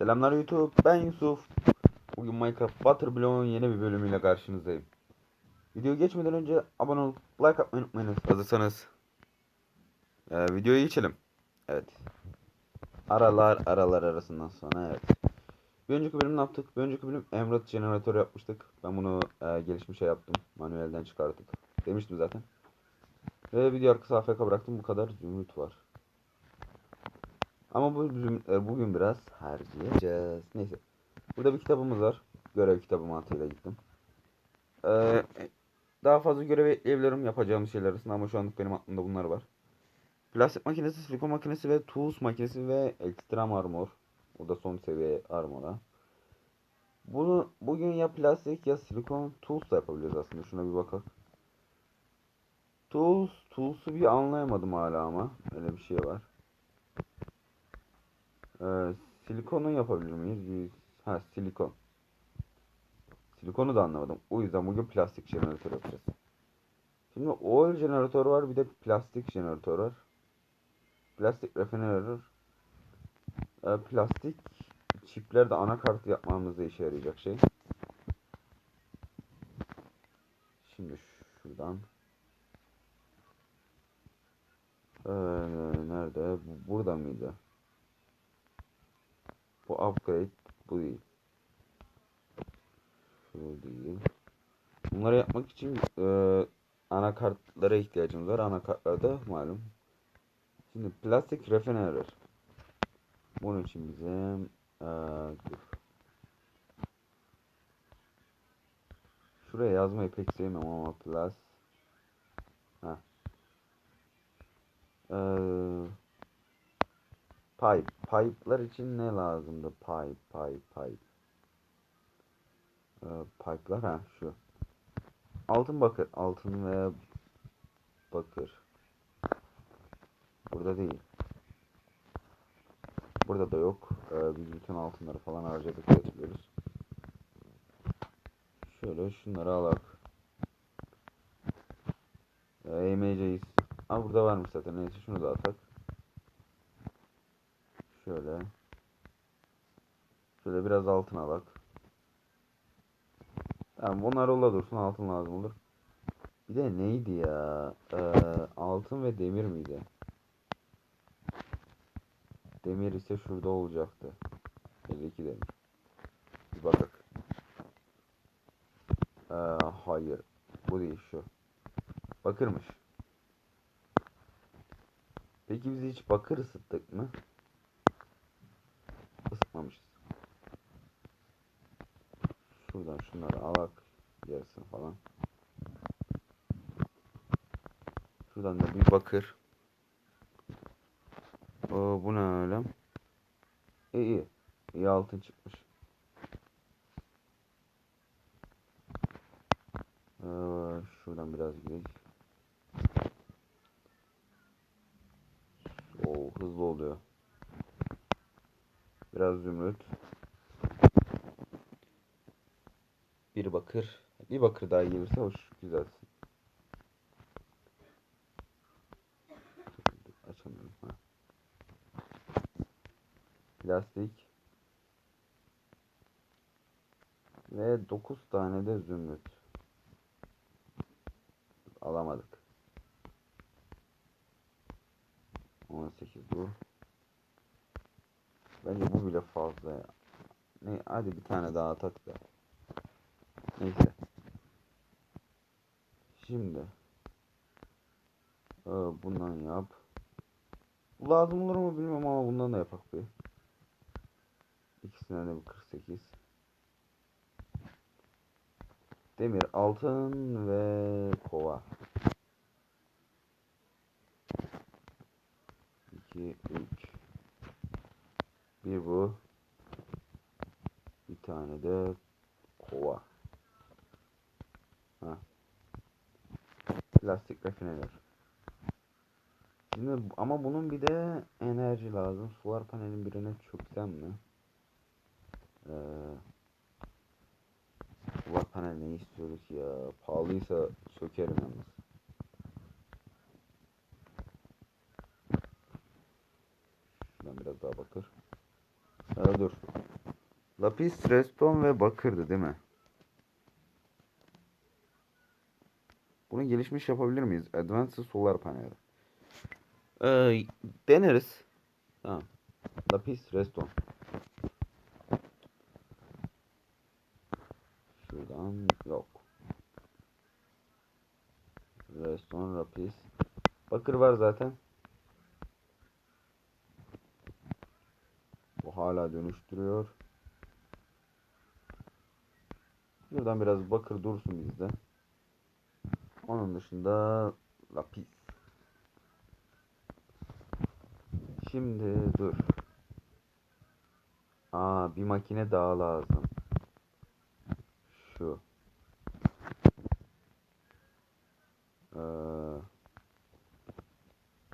Selamlar YouTube, ben Yusuf. Bugün Minecraft Water Block'un yeni bir bölümüyle karşınızdayım. Video geçmeden önce abone olup like atmayı unutmayınız. Hazırsanız ee, videoya geçelim. Evet. Aralar aralar arasından sonra evet. Bir önceki bölüm ne yaptık? Bir önceki bölüm Emerald Generator yapmıştık. Ben bunu e, gelişmişe yaptım. Manuelden çıkarttık. Demiştim zaten. Ve video arkası AFK bıraktım. Bu kadar zümrüt var. Ama bu zümrütleri bugün biraz harcayacağız. Neyse. Burada bir kitabımız var. Görev kitabı mantığıyla gittim. Ee, daha fazla görev ekleyebilirim yapacağım şeyler arasında ama şu anlık benim aklımda bunlar var. Plastik makinesi, silikon makinesi ve tools makinesi ve ekstrem armor. O da son seviye armora. Bunu bugün ya plastik ya silikon tools da yapabiliriz aslında. Şuna bir bakalım. Tools, tools'u bir anlayamadım hala ama. Öyle bir şey var. Ee, silikonu yapabilir miyiz? Ha silikon. Silikonu da anlamadım. O yüzden bugün plastik jeneratör yapacağız. Şimdi oil jeneratör var bir de plastik jeneratör var. Plastik rafineri. Ee, plastik çipler de anakart yapmamızda işe yarayacak şey. Şimdi şuradan. Ee, nerede? Bu- Burada mıydı? Bu upgrade bu değil. Şu değil. Bunları yapmak için e, anakartlara ihtiyacımız var. Anakartlarda malum. Şimdi plastik rafineri. Bunun için bizim e, dur. Şuraya yazmayı pek sevmem ama plus ha. Ee, Pipe. Pipe'lar için ne lazımdı? Pipe, pipe, pipe. Ee, pipe'lar ha şu. Altın bakır. Altın ve bakır. Burada değil. Burada da yok. Ee, biz bütün altınları falan harcadık hatırlıyoruz. Şöyle şunları alak. Ee, EMC'yiz. Aa burada varmış zaten. Neyse şunu da atak. Şöyle. Şöyle biraz altın alak. Tamam bunlar ola dursun altın lazım olur. Bir de neydi ya? Ee, altın ve demir miydi? Demir ise şurada olacaktı. 52 demir. Bir bakak. Ee, hayır. Bu değil şu. Bakırmış. Peki biz hiç bakır ısıttık mı? Isıtmamışız. Şuradan şunları alak yarısını falan. Şuradan da bir bakır. Oo, bu ne öyle? İyi iyi. Altın çıkmış. Ee, şuradan biraz gidelim. Oo, hızlı oluyor. Biraz zümrüt. Bir bakır. Bir bakır daha gelirse hoş güzelsin. Açamıyorum. Ha. Plastik. Ve 9 tane de zümrüt. Alamadık. 18 bu. Bence bu bile fazla ya. Ne, hadi bir tane daha atak da. Neyse. Şimdi. Ee, bundan yap. Lazım olur mu bilmiyorum ama bundan da yapak bir. İkisinden de bir 48. Demir, altın ve kova. 2, 3. Bir bu. Bir tane de kova. Ha. Plastik rafineler. Şimdi ama bunun bir de enerji lazım. Solar panelin birine çöksem mi? Ee, panel ne istiyoruz ya? Pahalıysa sökerim yalnız. Şuradan biraz daha bakır. Ee, dur. Lapis, redstone ve bakırdı değil mi? Bunu gelişmiş yapabilir miyiz? Advanced solar panel. Ee, deneriz. Tamam. Lapis, redstone. Şuradan yok. Redstone, lapis. Bakır var zaten. Bu hala dönüştürüyor. Şuradan biraz bakır dursun bizde. Onun dışında lapis. Şimdi dur. Aa bir makine daha lazım. Şu. Ee,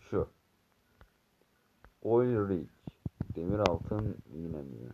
şu. Oil Rich. Demir altın yine mi?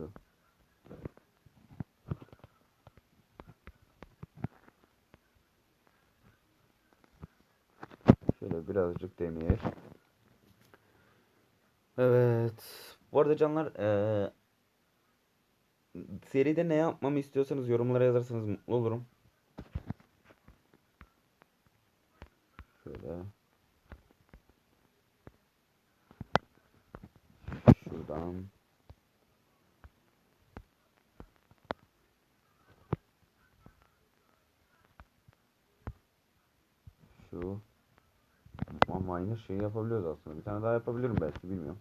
Şu. Şöyle birazcık demir. Evet. Bu arada canlar eee seride ne yapmamı istiyorsanız yorumlara yazarsanız mutlu olurum. Şöyle. Şuradan. Şu. Ama aynı şeyi yapabiliyoruz aslında. Bir tane daha yapabilirim belki bilmiyorum.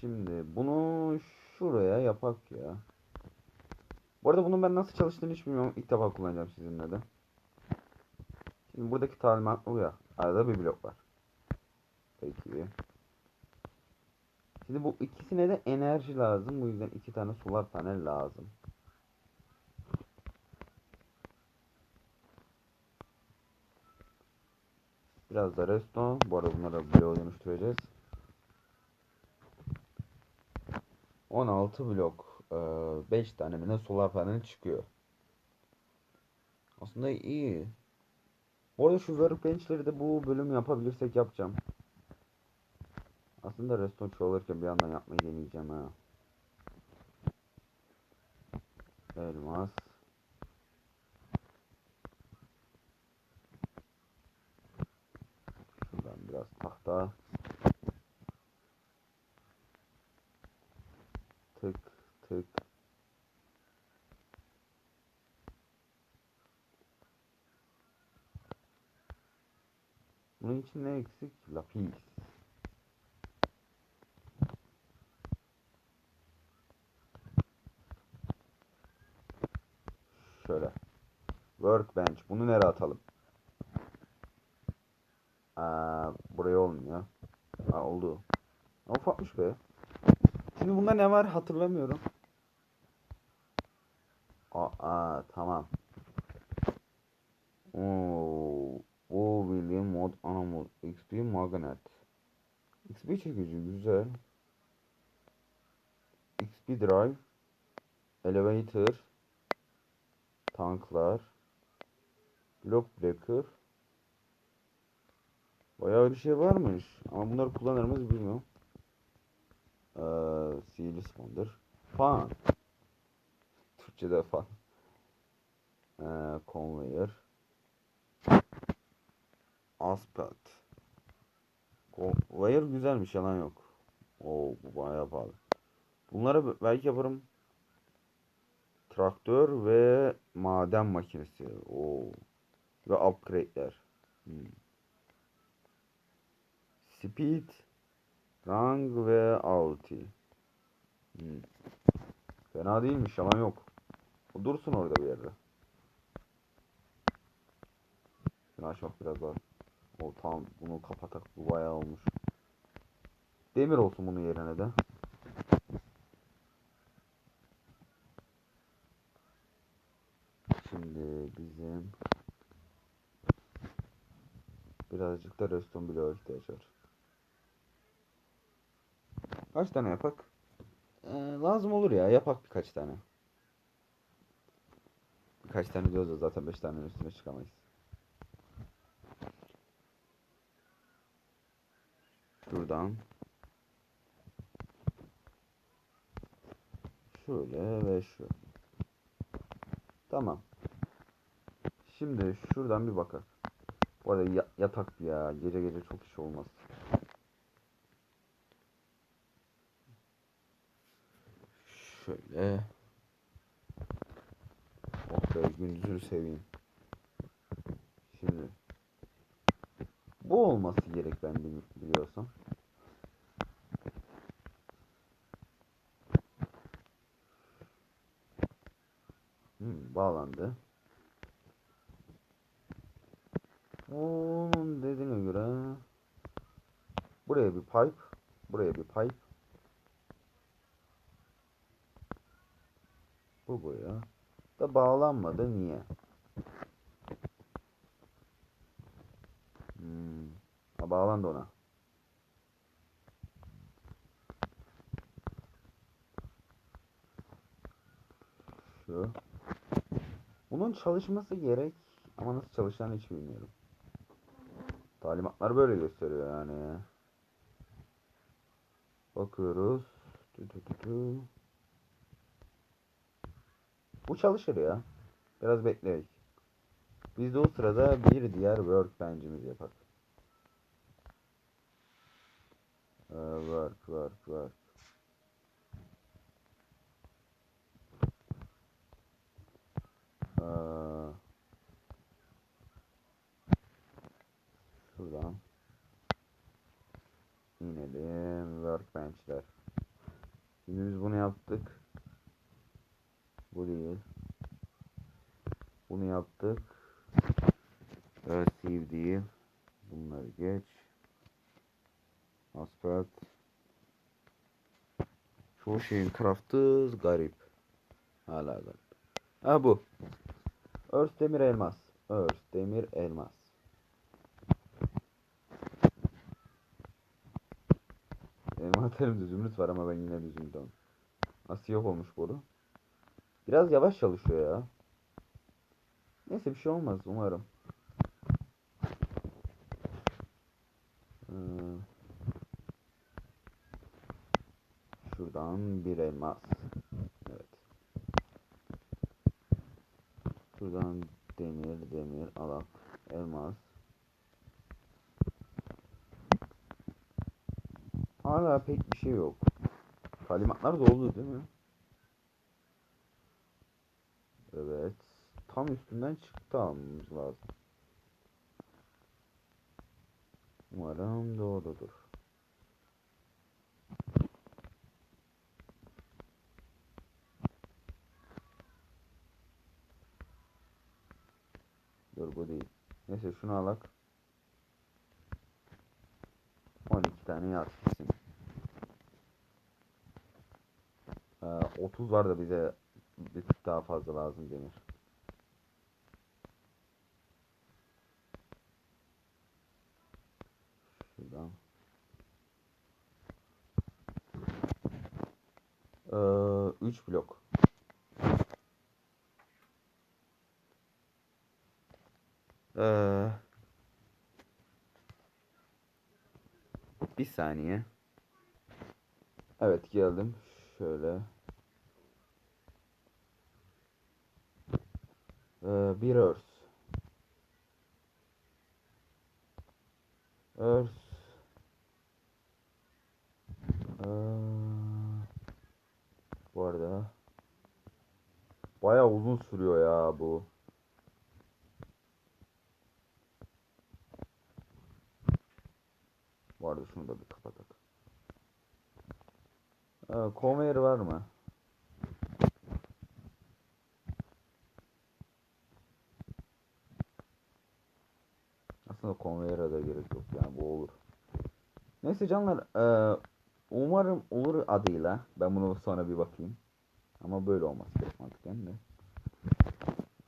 Şimdi bunu şuraya yapak ya. Bu arada bunun ben nasıl çalıştığını hiç bilmiyorum. İlk defa kullanacağım sizinle de. Şimdi buradaki talimat bu ya. Arada bir blok var. Peki. Şimdi bu ikisine de enerji lazım. Bu yüzden iki tane solar panel lazım. Biraz da redstone. Bu arada bunları bloğa dönüştüreceğiz. 16 blok. 5 tane mi ne solar panel çıkıyor. Aslında iyi. Bu arada şu workbench'leri de bu bölüm yapabilirsek yapacağım. Aslında redstone çoğalırken bir yandan yapmayı deneyeceğim ha. Elmas. Şuradan biraz tahta. Tık tık. Bunun için ne eksik? Lapis. Şöyle. Workbench. Bunu nereye atalım? Aa, buraya olmuyor. Aa, oldu. Aa, Ufakmış be. Şimdi bunda ne var hatırlamıyorum. Aa, aa tamam. Oo, o William mod ana mod XP magnet. XP çekici güzel. XP drive. Elevator. Tanklar. Block breaker. Bayağı bir şey varmış. Ama bunları kullanır mıyız bilmiyorum. Ee, sihirli spondır. Fan. Türkçe'de fan. Ee, conveyor. Aspat. Conveyor güzelmiş yalan yok. Oo bu bayağı pahalı. Bunları belki yaparım. Traktör ve maden makinesi. Oo. Ve upgrade'ler. Hmm. Speed, Rang ve Ulti. Hmm. Fena değilmiş yalan yok. O dursun orada bir yerde. Şunu açmak biraz daha. O tamam bunu kapatak bu bayağı olmuş. Demir olsun bunun yerine de. Şimdi bizim birazcık da redstone bloğa ihtiyaç var. Kaç tane yapak? Ee, lazım olur ya. Yapak birkaç tane. Birkaç tane diyoruz da zaten 5 tane üstüne çıkamayız. Şuradan. Şöyle ve şu. Tamam. Şimdi şuradan bir bakar. Bu arada yatak ya. Gece gece çok iş olmaz. Şöyle. Oh be gündüzünü seveyim. Şimdi. Bu olması gerek ben bil- biliyorsam. Hmm, bağlandı. Onun dediğine göre buraya bir pipe, buraya bir pipe. Bu buraya. Da bağlanmadı niye? Hmm. Ha, bağlandı ona. Şu. Bunun çalışması gerek ama nasıl çalışacağını hiç bilmiyorum. Talimatlar böyle gösteriyor yani. Bakıyoruz. Tü tü tü tü. Bu çalışır ya. Biraz bekleyelim. Biz de o sırada bir diğer workbench'imizi yaparız. Ee, work, work, work. Ee, şuradan inelim workbench'ler. Şimdi biz bunu yaptık. Bu değil. Bunu yaptık. Save değil. Bunları geç. Aspert. Çoğu şeyin craft'ı garip. Hala garip. Ha bu. Örs demir elmas. Örs demir elmas. Envanterimde zümrüt var ama ben yine de zümrüt aldım. Nasıl yok olmuş boru? Biraz yavaş çalışıyor ya. Neyse bir şey olmaz umarım. Ee, şuradan bir elmas. Evet. Şuradan demir, demir, alak, elmas. Hala pek bir şey yok. Talimatlar doldu değil mi? Evet. Tam üstünden çıktı almamız lazım. Umarım doğrudur. Dur bu değil. Neyse şunu alak. 12 tane yaz. Ee, 30 var da bize bir tık daha fazla lazım demir. Şuradan. Ee, 3 blok. Ee, bir saniye. Evet geldim. Şöyle. Ee, bir örs. Örs. Ee, bu arada bayağı uzun sürüyor ya bu. Bu arada şunu da bir kapatalım. Ee, conveyor var mı? Aslında conveyor'a da gerek yok yani bu olur. Neyse canlar eee, umarım olur adıyla. Ben bunu sonra bir bakayım. Ama böyle olması gerek de.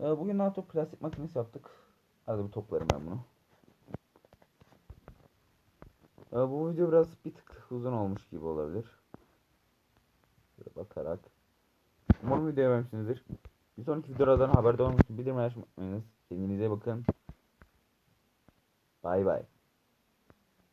Eee, bugün NATO plastik makinesi yaptık. Hadi bir toplarım ben bunu. Eee, bu video biraz bir tık uzun olmuş gibi olabilir. Şöyle bakarak. Umarım videoyu beğenmişsinizdir. Bir sonraki videolardan haberdar olmak için bildirimleri açmayı. Kendinize bakın. Bay bay.